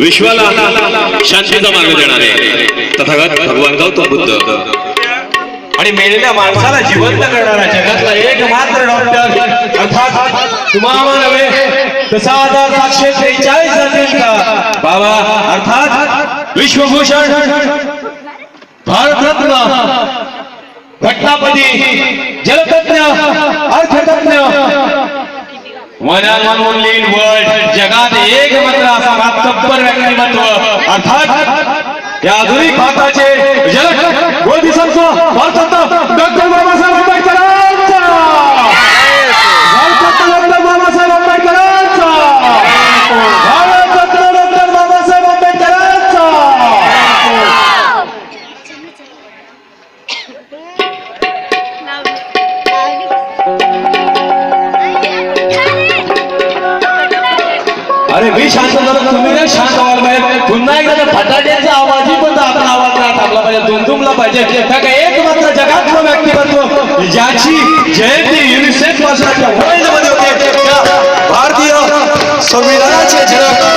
विश्वाला शांतीचा मार्ग देणारे. तथागत भगवान गौतम बुद्ध. आणि मेलेल्या माणसाला जिवंत करणारा जगातला एक मात्र डॉक्टर अर्थात तुम्हाला नव्हे तसा हजार सातशे त्रेचाळीस जातींचा बाबा अर्थात विश्वभूषण भारतरत्न घटनापती जलतज्ञ अर्थतज्ञ वनामोलीन वर्ल्ड जगात एक मात्र असा मातब्बर व्यक्तिमत्व अर्थात या आधुनिक भारताचे जलक बोधिसत्व भारतरत्न डॉक्टर डॉक्टर बाबासाहेब आंबेडकरांचा. बाबासाहेब आंबेडकरांचा. अरे मी शांत झालो तुम्ही? शांत व्हायला पाहिजे. पुन्हा एकदा फटाट्याचा आवाजही पण आपण आवाज नाही थांबला पाहिजे. दुमदुमला पाहिजे. त्या का एक मात्र जगातलं व्यक्तिमत्व ज्याची जयंती युनिसेफ वर्षाच्या वर्ल्डमध्ये होते. भारतीय संविधानाचे जनक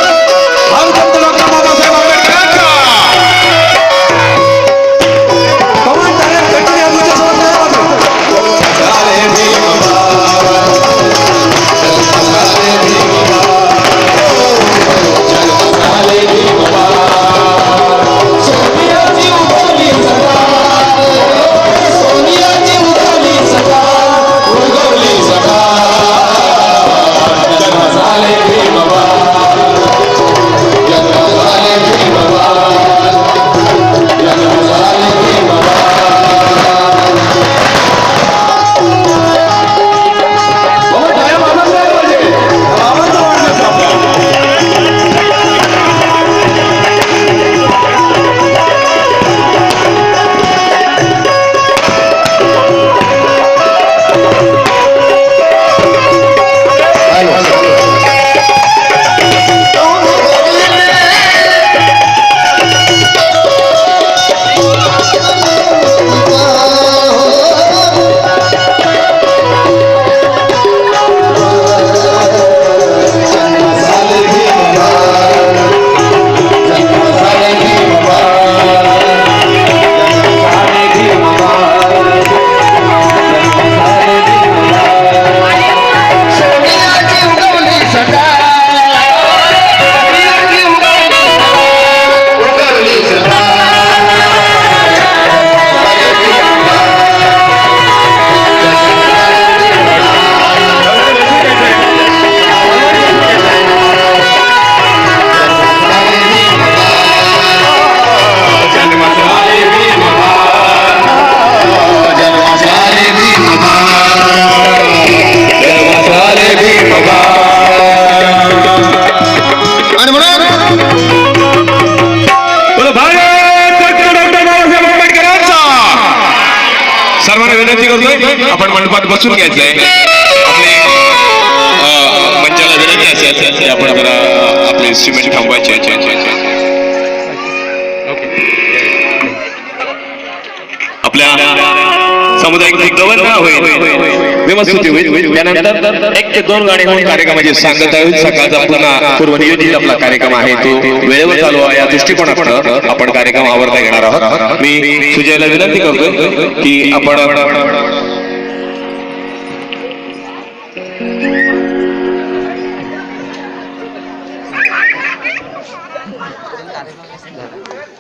सर्वांना विनंती करतोय आपण मंडपात बसून घ्यायचंय मंचाला विनंती असेल आपण जरा आपले सिमेंट थांबवायचे अच्छा, आपल्या सामुदायिक गव्हर्नर होईल. व्यवस्थित होईल त्यानंतर एक ते दोन गाणे म्हणून कार्यक्रमाची सांगत आहोत सकाळचा पुन्हा पूर्वनियोजित आपला कार्यक्रम आहे तो वेळेवर चालू आहे. या दृष्टिकोनातून आपण कार्यक्रम आवडता घेणार आहोत. मी सुजयला विनंती करतो की आपण